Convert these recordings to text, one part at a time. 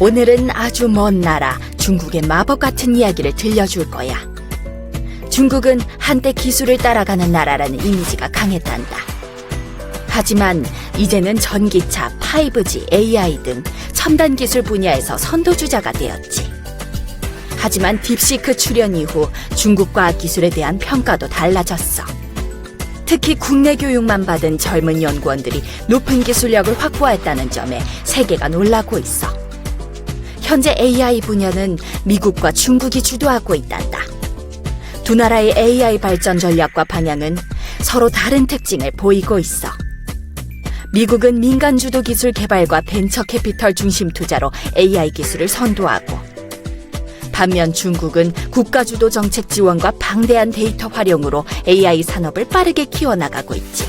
오늘은 아주 먼 나라 중국의 마법 같은 이야기를 들려줄 거야. 중국은 한때 기술을 따라가는 나라라는 이미지가 강했단다. 하지만 이제는 전기차, 5G, AI 등 첨단 기술 분야에서 선도주자가 되었지. 하지만 딥시크 출현 이후 중국 과학 기술에 대한 평가도 달라졌어. 특히 국내 교육만 받은 젊은 연구원들이 높은 기술력을 확보했다는 점에 세계가 놀라고 있어. 현재 AI 분야는 미국과 중국이 주도하고 있단다. 두 나라의 AI 발전 전략과 방향은 서로 다른 특징을 보이고 있어. 미국은 민간 주도 기술 개발과 벤처 캐피털 중심 투자로 AI 기술을 선도하고 반면 중국은 국가 주도 정책 지원과 방대한 데이터 활용으로 AI 산업을 빠르게 키워나가고 있지.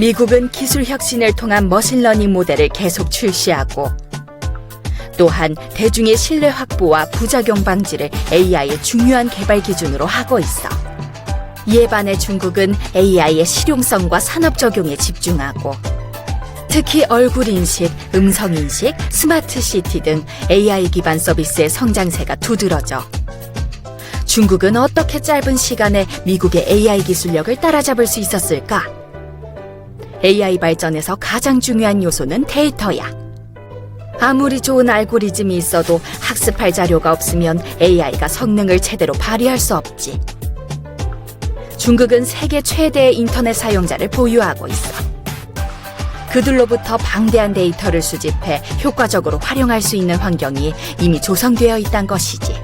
미국은 기술 혁신을 통한 머신러닝 모델을 계속 출시하고 또한 대중의 신뢰 확보와 부작용 방지를 AI의 중요한 개발 기준으로 하고 있어. 이에 반해 중국은 AI의 실용성과 산업 적용에 집중하고 특히 얼굴 인식, 음성 인식, 스마트 시티 등 AI 기반 서비스의 성장세가 두드러져. 중국은 어떻게 짧은 시간에 미국의 AI 기술력을 따라잡을 수 있었을까? AI 발전에서 가장 중요한 요소는 데이터야. 아무리 좋은 알고리즘이 있어도 학습할 자료가 없으면 AI가 성능을 제대로 발휘할 수 없지. 중국은 세계 최대의 인터넷 사용자를 보유하고 있어. 그들로부터 방대한 데이터를 수집해 효과적으로 활용할 수 있는 환경이 이미 조성되어 있다는 것이지.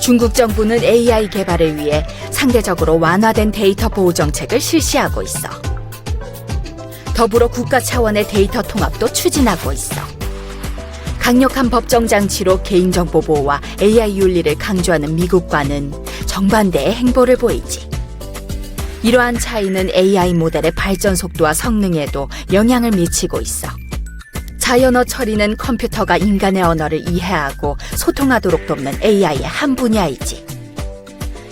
중국 정부는 AI 개발을 위해 상대적으로 완화된 데이터 보호 정책을 실시하고 있어. 더불어 국가 차원의 데이터 통합도 추진하고 있어. 강력한 법정 장치로 개인정보 보호와 AI 윤리를 강조하는 미국과는 정반대의 행보를 보이지. 이러한 차이는 AI 모델의 발전 속도와 성능에도 영향을 미치고 있어. 자연어 처리는 컴퓨터가 인간의 언어를 이해하고 소통하도록 돕는 AI의 한 분야이지.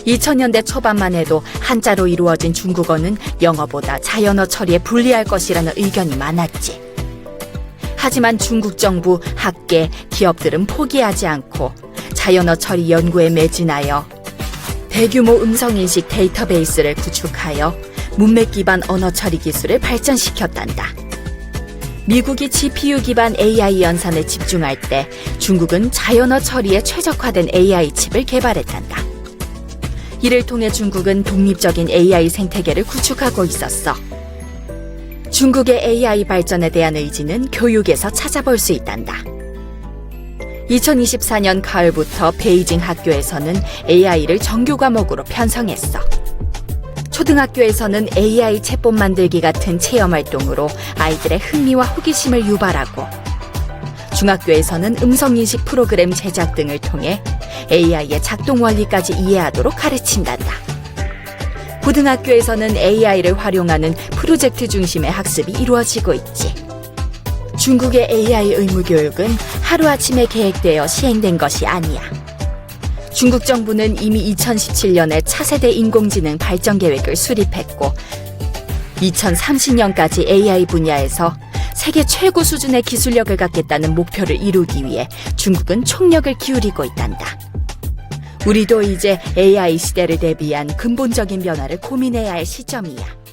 2000년대 초반만 해도 한자로 이루어진 중국어는 영어보다 자연어 처리에 불리할 것이라는 의견이 많았지. 하지만 중국 정부, 학계, 기업들은 포기하지 않고 자연어 처리 연구에 매진하여 대규모 음성인식 데이터베이스를 구축하여 문맥 기반 언어 처리 기술을 발전시켰단다. 미국이 GPU 기반 AI 연산에 집중할 때 중국은 자연어 처리에 최적화된 AI 칩을 개발했단다. 이를 통해 중국은 독립적인 AI 생태계를 구축하고 있었어. 중국의 AI 발전에 대한 의지는 교육에서 찾아볼 수 있단다. 2024년 가을부터 베이징 학교에서는 AI를 정규 과목으로 편성했어. 초등학교에서는 AI 챗봇 만들기 같은 체험 활동으로 아이들의 흥미와 호기심을 유발하고 중학교에서는 음성인식 프로그램 제작 등을 통해 AI의 작동 원리까지 이해하도록 가르친단다. 고등학교에서는 AI를 활용하는 프로젝트 중심의 학습이 이루어지고 있지. 중국의 AI 의무 교육은 하루아침에 계획되어 시행된 것이 아니야. 중국 정부는 이미 2017년에 차세대 인공지능 발전 계획을 수립했고 2030년까지 AI 분야에서 세계 최고 수준의 기술력을 갖겠다는 목표를 이루기 위해 중국은 총력을 기울이고 있단다. 우리도 이제 AI 시대를 대비한 근본적인 변화를 고민해야 할 시점이야.